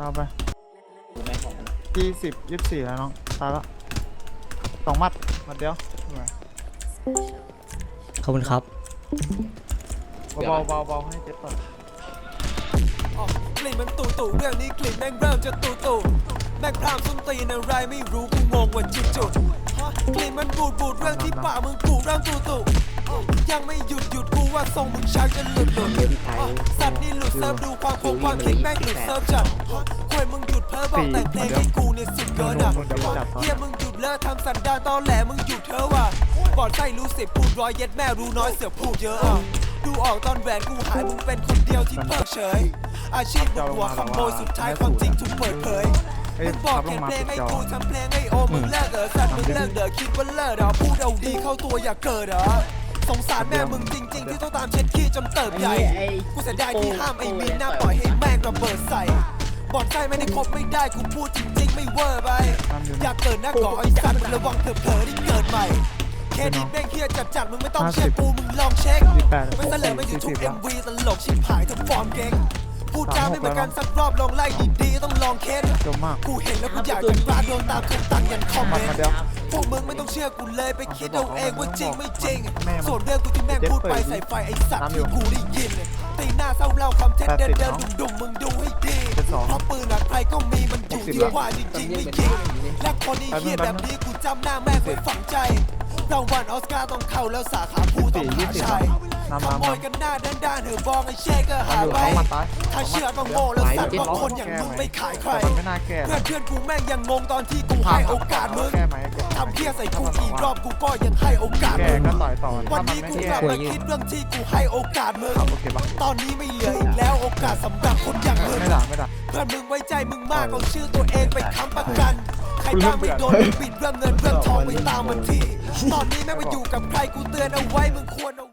เอาไปดูไหมของมันยี่สิบยี่สิบสี่แล้วน้องตายละสองมัดมัดเดียวขอบคุณครับ เบาๆเบาๆเบาๆให้เจ็บก่อนอ๋อกลิ่นมันตู่ตู่เรื่องนี้กลิ่นแม่งเริ่มจะตู่ตู่แม่งพรามส้นตีนอะไรไม่รู้กูงงว่าจุดจุดฮะกลิ่นมันบูดบูดเรื่องที่ป่ากมึงกูเริ่มตู่ตู่อ๋อยังไม่หยุดหยุดกู ว่าทรงมึงชักจะหลุดหลุดอ๋อสัตว์นี่หลุดเซิร์ฟดูความคงความคิดแม่งหลุดเซิร์ฟจัดฮะควยมึงหยุดเพ้อบอกแต่งเพลงให้กูเนี่ยสุดเกินอะเฮียมึงหยุดเลิกทำสันดานตอแหลมึงหยุดเถอะว่ะบอดไส้รู้สิบพูดร้อยเย็ดแม่รู้น้อยเสือพูดเยอะอะดูออกตอนแหวนกูหายมึงเป็นคนเดียวที่เพิกเฉย อาชีพมึงหัวขโมยสุดท้ายความจริงถูกเปิดเผยเอ้ยมึงบอกทับลเขียงนมาเพลงปิดให้จอกูทำเพลงให้โอมึงเลิกเด้อสัตว์มึงเลิกเด้อคิดว่าเลิกเด้อพูดเอาดีเข้าตัวอย่าเกิดเด้อ สงสารแม่มึงจริง ๆ ที่ต้องตามเช็ดขี้จนเติบใหญ่ไอ้กูเสียดายที่ห้ามไอ้มีนหน้าปล่อยให้แม่งระเบิดใส่บอดไส้ไม่ได้คบไม่ได้กูพูดจริง ๆ ไม่เวอร์ไปอยากเกิดหน้าก่อไอ้สัตว์มึงระวังเผลอๆที่เกิดใหม่แค่นี้แม่งเฮียจัดๆมึงไม่ต้องเชื่อกูมึงลองเช็คสิบแปดไม่เสลอไม่อยู่ทุกสี่สิบ MV ตลกชิบหายทั้งฟอร์มเก่ง พูดจาไม่เหมือนกันสักรอบลองไล่ดีๆต้องลองเค้นจมมาก กูเห็นแล้วกูอยากจะกราดโดนตามคำตังยันคอมเมมัดนมาต์เดียวพวกมึงไม่ต้องเชื่อกูเลยไปคิดเอาเองว่าจริงไม่จริงแม่มันส่วนเรื่องกูที่แม่งพูดไปใส่ไฟไอ้สัตว์ที่กูได้ยินตีหน้าเศร้าเล่าคำเท็จแปเดิดนสิบเดินเนอะดุ่มๆมึงดูให้ดีเจ็ดสองเพราะปืนอะใครก็มีมันอยู่หกสิบที่แล้วว่าจริงๆไม่จริงและคนนี้เฮียแบบนี้กูจำหน้าแม่งไว้ฝังใจรางวัลออสการ์ต้องเข้าแล้วสาขาผู้ต้องสี่หายี่สิบชาย น้ำมามายกันหน้าด้านๆเถอะบองไอ้เชคก็หายไปถ้าเชื่อต้องโง่แล้วสัตว์บางคนอย่างมึงไม่ขายใครเพื่อนเพื่อนกูแม่งยังงงตอนที่กูให้โอกาสมึงแก้ไหมแก้ทำเพี้ยใส่กูอีกรอบกูก็ยังให้โอกาสมึงก็ต่อยต่อวันนี้กูกลับมาคิดเรื่องที่กูให้โอกาสมึงครับโอเคปะตอนนี้ไม่เหลืออีกแล้วโอกาสสำหรับคนอย่างมึงไม่ด่าไม่ด่าเพื่อนมึงไว้ใจมึงมากเอาชื่อตัวเองไปค้ำประกันใครบ้างไม่โดนมึงปิดเรื่องเงินเรื่องทองไปตามมันทีตอนนี้แม่งมาอยู่กับใครกูเตือนเอาไว้มึงควรเอา